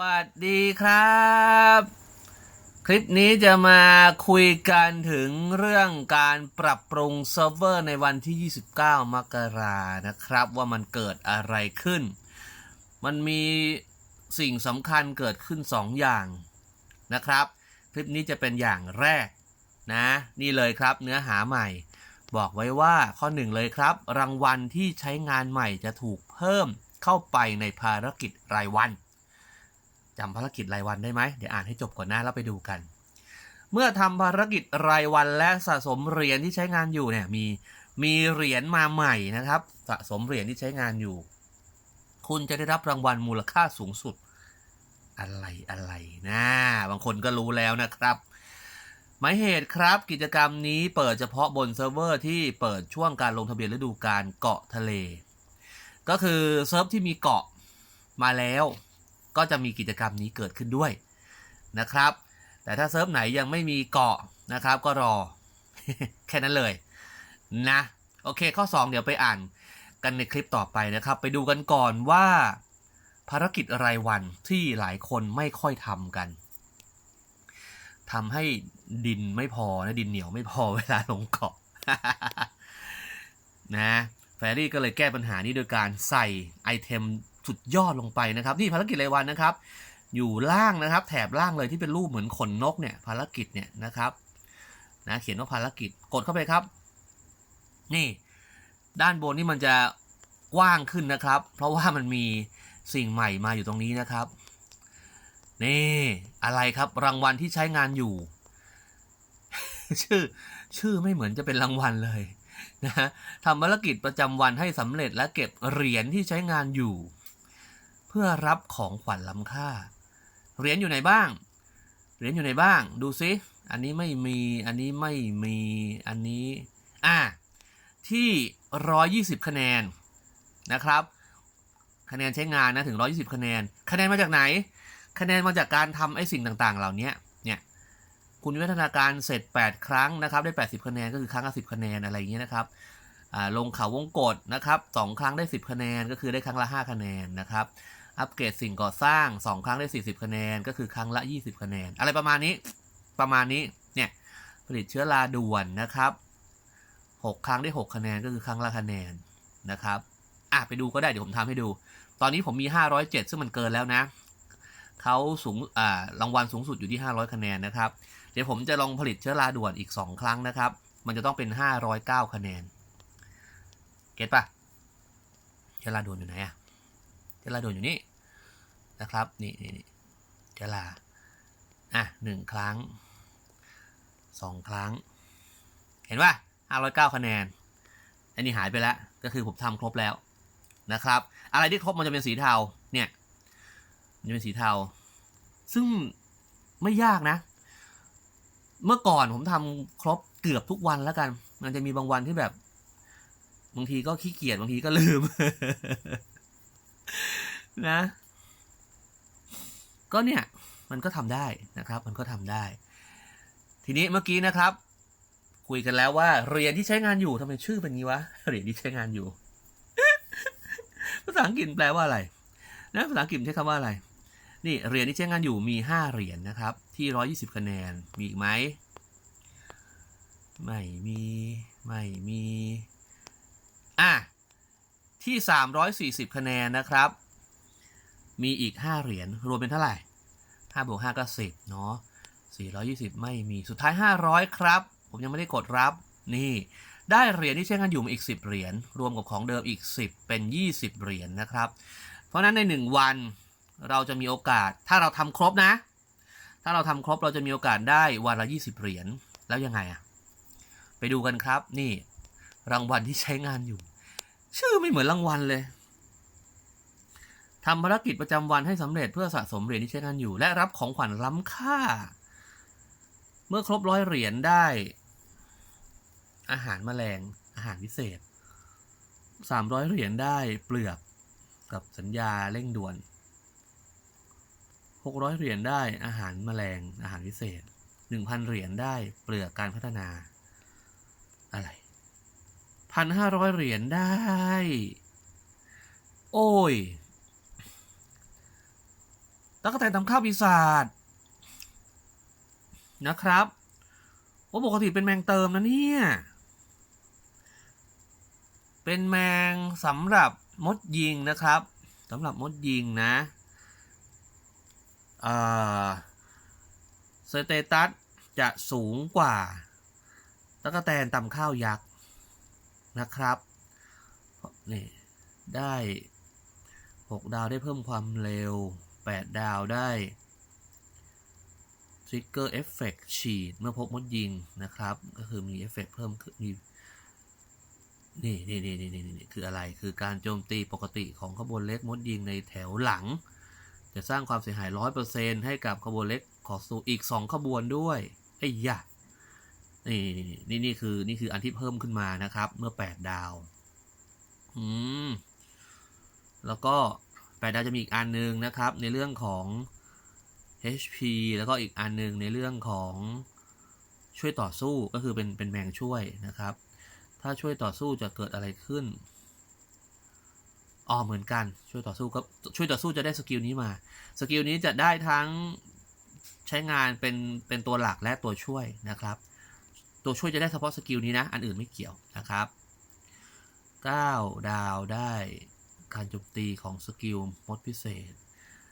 วัสดีครับ คลิปนี้จะมาคุยกันถึงเรื่องการปรับปรุงเซิร์ฟเวอร์ในวันที่ 29 มกรานะครับ ว่ามันเกิดอะไรขึ้น มันมีสิ่งสำคัญเกิดขึ้น 2 อย่างนะครับ คลิปนี้จะเป็นอย่างแรกนะ นี่เลยครับเนื้อหาใหม่ บอกไว้ว่าข้อหนึ่งเลยครับ รางวัลที่ใช้งานใหม่จะถูกเพิ่มเข้าไปในภารกิจรายวัน จำภารกิจรายวันได้ไหมเดี๋ยวอ่านให้จบก่อนนะแล้วไปดูกัน เมื่อทำภารกิจรายวันและสะสมเหรียญที่ใช้งานอยู่เนี่ยมีมีเหรียญมาใหม่นะครับ สะสมเหรียญที่ใช้งานอยู่ คุณจะได้รับรางวัลมูลค่าสูงสุด อะไรอะไรนะ บางคนก็รู้แล้วนะครับหมายเหตุครับกิจกรรมนี้เปิดเฉพาะบนเซิร์ฟเวอร์ที่เปิดช่วงการลงทะเบียนฤดูกาลเกาะทะเล ก็คือเซิร์ฟที่มีเกาะมาแล้ว ก็จะมีกิจกรรมนี้เกิดขึ้นด้วยนะครับ แต่ถ้าเซิร์ฟไหนยังไม่มีเกาะนะครับ ก็รอ แค่นั้นเลยนะ โอเคข้อ 2 เดี๋ยวไปอ่านกันในคลิปต่อไปนะครับ ไปดูกันก่อนว่า ภารกิจรายวันที่หลายคนไม่ค่อยทำกันทำให้ดินไม่พอนะดินเหนียวไม่พอเวลาลงเกาะนะแฟรี่ก็เลยแก้ปัญหานี้โดยการใส่ไอเทม สุดยอดลงไปนะครับ นี่ภารกิจรายวันนะครับ อยู่ล่างนะครับ แถบล่างเลยที่เป็นรูปเหมือนขนนกเนี่ยภารกิจเนี่ยนะครับนะเขียนว่าภารกิจกดเข้าไปครับ นี่ ด้านบนนี่มันจะกว้างขึ้นนะครับ เพราะว่ามันมีสิ่งใหม่มาอยู่ตรงนี้นะครับ นี่อะไรครับรางวัลที่ใช้งานอยู่ ชื่อ ชื่อไม่เหมือนจะเป็นรางวัลเลยนะทำภารกิจประจำวันให้สำเร็จและเก็บเหรียญที่ใช้งานอยู่ พื่อรับของขวัญล้ำค่า เหรียญอยู่ไหนบ้าง เหรียญอยู่ไหนบ้าง ดูซิ อันนี้ไม่มี อันนี้ไม่มี อันนี้ อ่า ที่ 120 คะแนนนะครับ คะแนนใช้งานนะถึง 120 คะแนน คะแนนมาจากไหน คะแนนมาจากการทำไอ้สิ่งต่างๆ เหล่านี้เนี่ยคุณวิวัฒนาการเสร็จ 8 ครั้งนะครับ ได้ 80 คะแนนก็คือครั้งละ10 คะแนนอะไรอย่างเงี้ยนะครับอ่าลงเขาวงกฏนะครับ 2 ครั้งได้ 10 คะแนนก็คือได้ครั้งละ 5 คะแนนนะครับ อัปเกรดสิ่งก่อสร้าง 2 ครั้งได้ 40 คะแนน ก็คือครั้งละ 20 คะแนน อะไรประมาณนี้ ประมาณนี้ เนี่ย ผลิตเชื้อราด่วนนะครับ 6 ครั้งได้ 6 คะแนน ก็คือครั้งละคะแนนนะครับ อะ ไปดูก็ได้ เดี๋ยวผมทำให้ดู ตอนนี้ผมมี 507 ซึ่งมันเกินแล้วนะ เขาสูง อ่า รางวัลสูงสุดอยู่ที่ 500 คะแนนนะครับ เดี๋ยวผมจะลองผลิตเชื้อราด่วนอีก 2 ครั้งนะครับ มันจะต้องเป็น 509 คะแนน เก็ตปะเชื้อราด่วนอยู่ไหนอะ เชื้อราด่วนอยู่นี่นะครับนี่นี่นี่เชื้อราอะหนึ่งครั้งสองครั้ง เห็นปะ509คะแนน อันนี้หายไปแล้ว ก็คือผมทำครบแล้วนะครับ อะไรที่ครบมันจะเป็นสีเทาเนี่ยมันจะเป็นสีเทา ซึ่งไม่ยากนะ เมื่อก่อนผมทำครบเกือบทุกวันแล้วกัน มันจะมีบางวันที่แบบ บางทีก็ขี้เกียจบางทีก็ลืม นะ ก็เนี่ยมันก็ทำได้นะครับ มันก็ทำได้ ทีนี้เมื่อกี้นะครับ คุยกันแล้วว่าเหรียญที่ใช้งานอยู่ทำไมชื่อเป็นงี้วะเหรียญที่ใช้งานอยู่ ภาษาอังกฤษแปลว่าอะไรนะภาษาอังกฤษใช้คำว่าอะไร นี่เหรียญที่ใช้งานอยู่มีห้าเหรียญนะครับ ที่ร้อยี่สิบคะแนนมีอีกไหมไม่มี ไม่มี อะ ที่สามร้อยสี่สิบคะแนนนะครับ มีอีกห้าเหรียญรวมเป็นเท่าไหร่ห้าบวกห้าก็สิบเนาะสี่ร้อยี่สิบไม่มีสุดท้ายห้าร้อยครับ ผมยังไม่ได้กดรับนี่ ได้เหรียญที่ใช้งานอยู่มาอีก 10 เหรียญรวมกับของเดิมอีก 10 เป็น 20 เหรียญนะครับ เพราะฉะนั้นใน 1 วันเราจะมีโอกาสถ้าเราทำครบนะ ถ้าเราทำครบเราจะมีโอกาสได้วันละ 20 เหรียญแล้วยังไงอะไปดูกันครับนี่ รางวัลที่ใช้งานอยู่ ชื่อไม่เหมือนรางวัลเลย ทำภารกิจประจำวันให้สำเร็จเพื่อสะสมเหรียญที่ใช้งานอยู่ และรับของขวัญล้ำค่า เมื่อครบร้อยเหรียญได้ อาหารแมลง อาหารพิเศษสามร้อยเหรียญได้เปลือกกับสัญญาเร่งด่วนหกร้อยเหรียญได้อาหารแมลง อาหารพิเศษหนึ่งพันเหรียญได้เปลือกการพัฒนา อะไรพันห้าร้อยเหรียญได้ โอ้ย ตั๊กแตนทำข้าวปีศาจนะครับโอ้ปกติเป็นแมงเติมนะเนี่ย เป็นแมงสำหรับมดยิงนะครับสำหรับมดยิงนะเอ่อสเตตัสจะสูงกว่าตั๊กแตนตำข้าวยักษ์นะครับนี่ได้ 6 ดาวได้เพิ่มความเร็ว 8 ดาวได้ Trigger Effect ฉีดเมื่อพบมดยิงนะครับ ก็คือมีเอฟเฟกต์เพิ่มขึ้นมีนี่นี่นี่นี่นี่นี่คืออะไรคือการโจมตีปกติของขบวนเล็กมดยิงในแถวหลัง จะสร้างความเสียหาย100%ให้กับขบวนเล็กของสูอีก2ขบวนด้วยไอ้ยะนี่นี่นี่นี่คือนี่คืออันที่เพิ่มขึ้นมานะครับ เมื่อ8ดาว อืม แล้วก็ แปดดาวจะมีอีกอันหนึงนะครับ ในเรื่องของ HP แล้วก็อีกอันหนึงในเรื่องของช่วยต่อสู้ก็คือเป็นเป็นแมงช่วยนะครับ ถ้าช่วยต่อสู้จะเกิดอะไรขึ้นอ๋อเหมือนกันช่วยต่อสู้ก็ช่วยต่อสู้จะได้สกิลนี้มาสกิลนี้จะได้ทั้งใช้งานเป็นเป็นตัวหลักและตัวช่วยนะครับ ตัวช่วยจะได้เฉพาะสกิลนี้นะ อันอื่นไม่เกี่ยวนะครับ 9 ดาวได้ การโจมตีของสกิลมดพิเศษ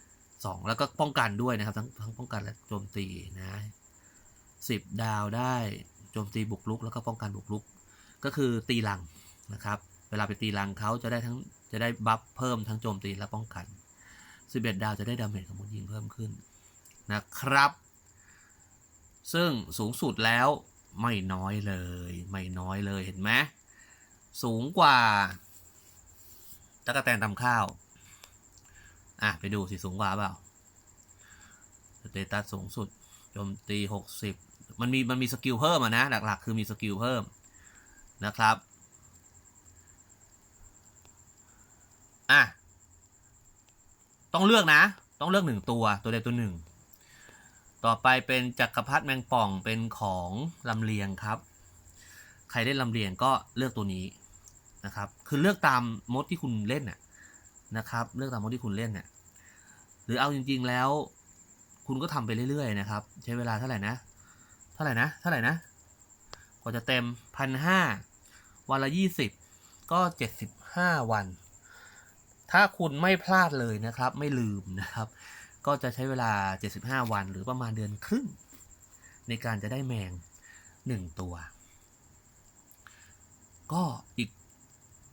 2 แล้วก็ป้องกันด้วยนะครับ ทั้งทั้งป้องกันและโจมตีนะ10ดาวได้โจมตีบุกรุก แล้วก็ป้องกันบุกรุก ก็คือตีลังนะครับ เวลาไปตีลังเขาจะได้ทั้งจะได้บัฟเพิ่มทั้งโจมตีและป้องกัน 11 ดาวจะได้ดาเมจของมดยิงเพิ่มขึ้นนะครับ ซึ่งสูงสุดแล้วไม่น้อยเลย ไม่น้อยเลยเห็นไหมสูงกว่า ตะกะแตนตำข้าว อะ ไปดูสิสูงกว่าเปล่าสเตตัสสูงสุดโจมตีหกสิบมันมีมันมีสกิลเพิ่มอะนะ หลักๆ คือมีสกิลเพิ่มนะครับ อะ ต้องเลือกนะ ต้องเลือกหนึ่งตัวตัวใดตัวหนึ่ง ต่อไปเป็นจักรพรรดิแมงป่องเป็นของลำเลียงครับ ใครเล่นลำเลียงก็เลือกตัวนี้ นะครับ คือเลือกตามมดที่คุณเล่นน่ะนะครับ เลือกตามมดที่คุณเล่นน่ะหรือเอาจริง ๆแล้ว คุณก็ทำไปเรื่อยๆนะครับ ใช้เวลาเท่าไหร่นะ เท่าไหร่นะเท่าไหร่นะกว่าจะเต็มพันห้าวันละยี่สิบก็เจ็ดสิบห้าวัน ถ้าคุณไม่พลาดเลยนะครับ ไม่ลืมนะครับ ก็จะใช้เวลา75วัน หรือประมาณเดือนครึ่ง ในการจะได้แมง1ตัว ก็อีก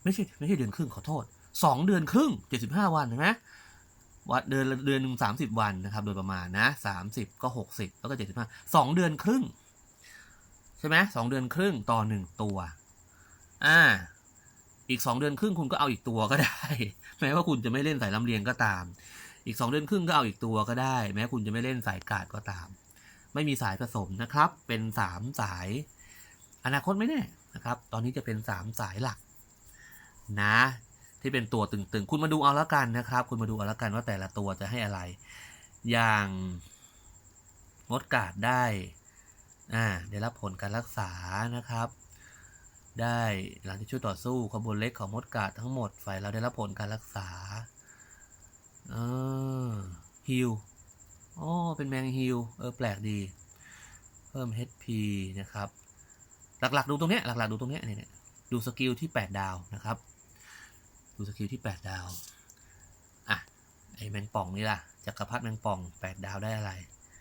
ไม่ใช่ไม่ใช่เดือนครึ่งขอโทษ2เดือนครึ่ง75วันเห็นไหมวัดเดือนเดือนหนึ่งสามสิบวันนะครับโดยประมาณนะสามสิบก็หกสิบแล้วก็เจ็ดสิบห้าสองเดือนครึ่ง ใช่ไหมสองเดือนครึ่งต่อหนึ่งตัว อ่า อีกสองเดือนครึ่งคุณก็เอาอีกตัวก็ได้ แม้ว่าคุณจะไม่เล่นสายลำเลียงก็ตาม อีก2เดือนครึ่งก็เอาอีกตัวก็ได้ แม้คุณจะไม่เล่นสายกาดก็ตาม ไม่มีสายผสมนะครับ เป็น3สาย อนาคตไม่แน่นะครับ ตอนนี้จะเป็น3สายหลัก นะ ที่เป็นตัวตึงๆ คุณมาดูเอาละกันนะครับ คุณมาดูเอาละกันว่าแต่ละตัวจะให้อะไร อย่างงดกาดได้อ่าได้รับผลการรักษานะครับ ได้หลังที่ช่วยต่อสู้ขบวนเล็กของมดกาดทั้งหมดฝ่ายเราได้รับผลการรักษาเออฮิลอ๋อเป็นแมงฮิลเออแปลกดีเพิ่ม HP นะครับ หลักๆดูตรงเนี้ยหลักๆดูตรงเนี้ยเนี่ยดูสกิลที่ 8 ดาวนะครับ ดูสกิลที่ 8 ดาว อะ ไอแมงป่องนี่ล่ะจักรพรรดิแมงป่อง 8 ดาวได้อะไร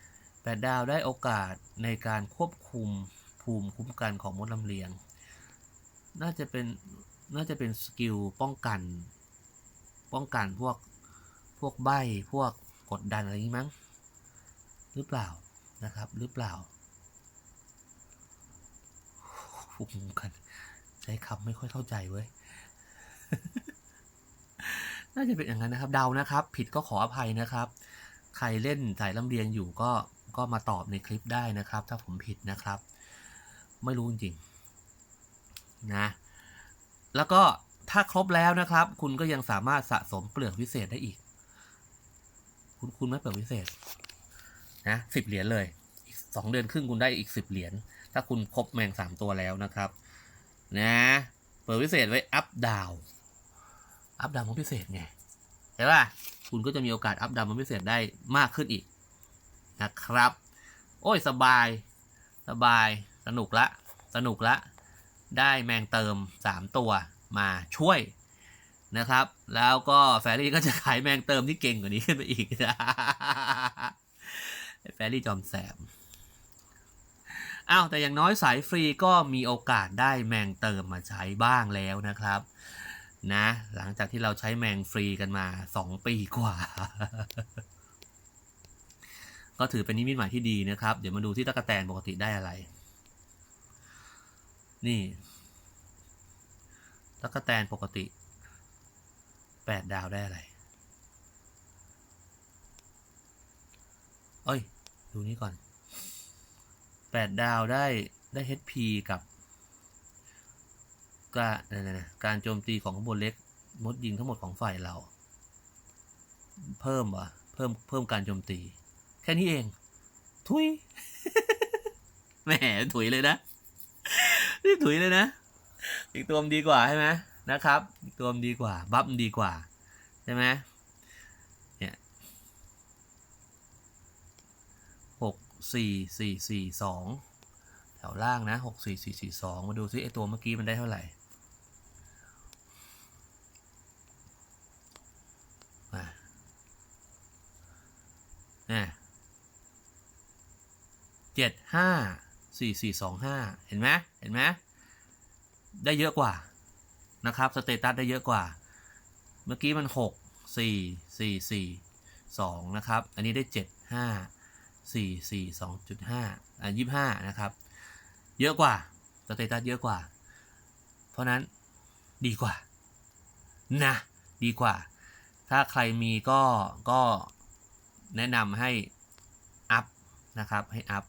8 ดาวได้โอกาสในการควบคุมภูมิคุ้มกันของมดลำเลียง น่าจะเป็น น่าจะเป็นสกิลป้องกัน ป้องกันพวก พวกใบ พวกกดดันอะไรอย่างนี้มั้ง หรือเปล่า นะครับ หรือเปล่าภูมิคุ้มกัน ใช้คำไม่ค่อยเข้าใจเว้ย น่าจะเป็นอย่างนั้นนะครับ เดานะครับ ผิดก็ขออภัยนะครับ ใครเล่นสายลำเลียงอยู่ก็ก็มาตอบในคลิปได้นะครับ ถ้าผมผิดนะครับ ไม่รู้จริงๆนะ แล้วก็ถ้าครบแล้วนะครับ คุณก็ยังสามารถสะสมเปลือกวิเศษได้อีก คุณคุณไม่เปลือกวิเศษนะสิบเหรียญเลยอีกสองเดือนครึ่งคุณได้อีกสิบเหรียญถ้าคุณครบแมงสามตัวแล้วนะครับ นะ เปิดพิเศษไว้อัพดาว อัพดาวของพิเศษไงเห็นป่ะคุณก็จะมีโอกาสอัพดาวมันพิเศษได้มากขึ้นอีกนะครับ โอ้ยสบาย สบายสนุกละ สนุกละ ได้แมงเติม 3 ตัวมาช่วยนะครับ แล้วก็แฟรี่ก็จะขายแมงเติมที่เก่งกว่านี้ขึ้นไปอีกแฟรี่จอมแสบอ้าวแต่อย่างน้อยสายฟรีก็มีโอกาสได้แมงเติมมาใช้บ้างแล้วนะครับ นะ หลังจากที่เราใช้แมงฟรีกันมา 2 ปีกว่า ก็ถือเป็นนิมิตหมายที่ดีนะครับ เดี๋ยวมาดูที่ตะกะแตนปกติได้อะไร นี่ตะกะแตนปกติ 8 ดาวได้อะไร เอ้ย ดูนี้ก่อน 8 ดาวได้ได้ HP กับ ก็นะนะการโจมตีของขบวนเล็กมดยิงทั้งหมดของฝ่ายเรา เพิ่มวะเพิ่มเพิ่มการโจมตี แค่นี้เองทุยแหมถุยเลยนะนี่ถุยเลยนะ อีกตัวมดีกว่าใช่ไหมนะครับ อีกตัวมดีกว่า บัฟมันดีกว่าใช่ไหมเนี่ยหกสี่สี่สี่สองแถวล่างนะหกสี่สี่สี่สองมาดูซิไอตัวเมื่อกี้มันได้เท่าไหร่ มาเนี่ย เจ็ดห้าสี่สี่สองห้าเห็นไหมเห็นไหมได้เยอะกว่านะครับสเตตัสได้เยอะกว่า เมื่อกี้มันหกสี่สี่สี่สองนะครับ อันนี้ได้เจ็ดห้าสี่สี่สองจุดห้าอะยี่ห้านะครับ เยอะกว่าสเตตัสเยอะกว่า เพราะนั้นดีกว่านะดีกว่า ถ้าใครมีก็ก็แนะนำให้อัพนะครับให้อัพ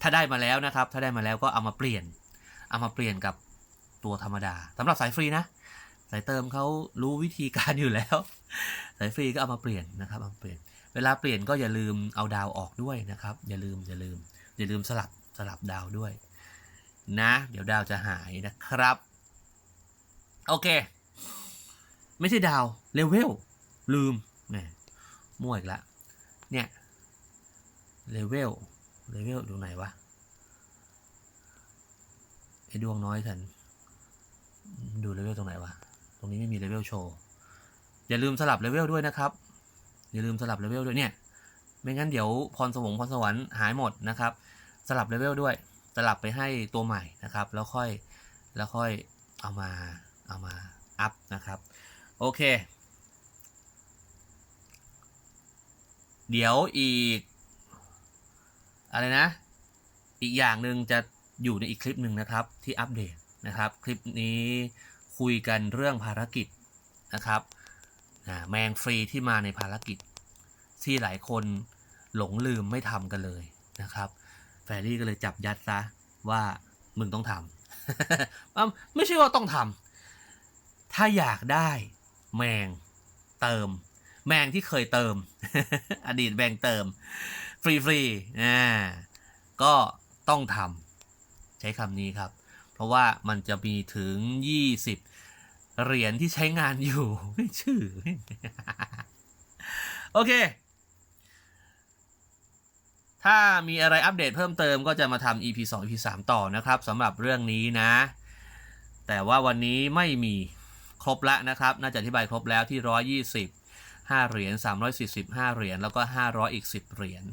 ถ้าได้มาแล้วนะครับ ถ้าได้มาแล้วก็เอามาเปลี่ยน เอามาเปลี่ยนกับตัวธรรมดาสำหรับสายฟรีนะ สายเติมเขารู้วิธีการอยู่แล้ว สายฟรีก็เอามาเปลี่ยนนะครับเอามาเปลี่ยน เวลาเปลี่ยนก็อย่าลืมเอาดาวออกด้วยนะครับ อย่าลืมอย่าลืม อย่าลืมสลับสลับดาวด้วย นะ เดี๋ยวดาวจะหายนะครับ โอเค ไม่ใช่ดาวเลเวลลืมแหมมั่วอีกละเนี่ยเลเวล เลเวลดูไหนวะไอ้ดวงน้อยฉัน ดูเลเวลตรงไหนวะ ตรงนี้ไม่มีเลเวลโชว์ อย่าลืมสลับเลเวลด้วยนะครับ อย่าลืมสลับเลเวลด้วยเนี่ย ไม่งั้นเดี๋ยวพรสวงพรสวรรค์หายหมดนะครับ สลับเลเวลด้วย สลับไปให้ตัวใหม่นะครับ แล้วค่อย แล้วค่อยเอามา เอามาอัพนะครับ โอเค เดี๋ยวอีก อะไรนะ อีกอย่างหนึ่งจะอยู่ในอีกคลิปหนึ่งนะครับที่อัปเดตนะครับ คลิปนี้คุยกันเรื่องภารกิจนะครับแมงฟรีที่มาในภารกิจ ที่หลายคนหลงลืมไม่ทำกันเลยนะครับ แฟรี่ก็เลยจับยัดซะว่ามึงต้องทำไม่ใช่ว่าต้องทำถ้าอยากได้แมงเติม แมงที่เคยเติม อดีตแมงเติม ฟรีฟรีๆอ่าก็ต้องทำใช้คำนี้ครับ เพราะว่ามันจะมีถึง 20 เหรียญที่ใช้งานอยู่ชื่อ โอเค ถ้ามีอะไรอัปเดตเพิ่มเติมก็จะมาทำ EP 2 EP 3 ต่อนะครับสำหรับเรื่องนี้นะ แต่ว่าวันนี้ไม่มีครบละนะครับ น่าจะอธิบายครบแล้วที่ 120 5 เหรียญ340 5เหรียญแล้วก็ 500 อีก 10 เหรียญ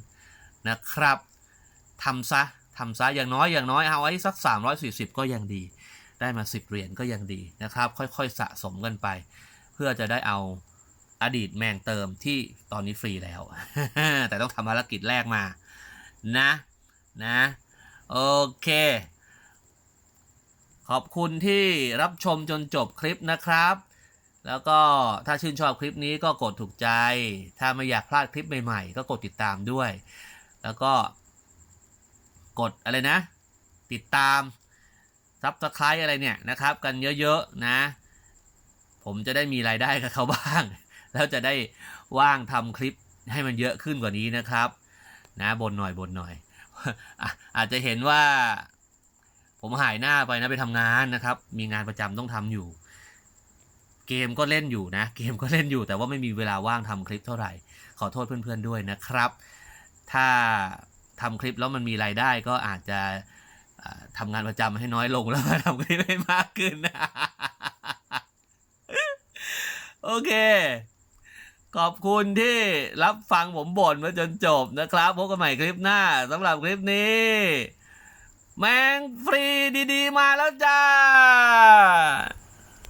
นะครับทำซะทำซะอย่างน้อยอย่างน้อยเอาไว้สัก 340 ก็ยังดี ได้มา 10 เหรียญก็ยังดีนะครับ ค่อยๆสะสมกันไป เพื่อจะได้เอาอดีตแมงเติมที่ตอนนี้ฟรีแล้ว แต่ต้องทำภารกิจแรกมา นะนะโอเค ขอบคุณที่รับชมจนจบคลิปนะครับ แล้วก็ถ้าชื่นชอบคลิปนี้ก็กดถูกใจ ถ้าไม่อยากพลาดคลิปใหม่ๆ ก็กดติดตามด้วย แล้วก็ กดอะไรนะ ติดตามซับสไครต์อะไรเนี่ยนะครับ กันเยอะๆนะ ผมจะได้มีรายได้กับเขาบ้าง แล้วจะได้ว่างทำคลิปให้มันเยอะขึ้นกว่านี้นะครับ นะบนหน่อยบนหน่อยอะอาจจะเห็นว่า ผมหายหน้าไปนะไปทำงานนะครับ มีงานประจำต้องทำอยู่ เกมก็เล่นอยู่นะ เกมก็เล่นอยู่ แต่ว่าไม่มีเวลาว่างทำคลิปเท่าไหร่ ขอโทษเพื่อนๆด้วยนะครับ ถ้าทำคลิปแล้วมันมีรายได้ก็อาจจะอ่าทำงานประจำให้น้อยลงแล้วมาทำคลิปให้มากขึ้น โอเค ขอบคุณที่รับฟังผมบ่นมาจนจบนะครับพบกันใหม่คลิปหน้าสำหรับคลิปนี้ แมงฟรีดี ๆ มาแล้วจ้า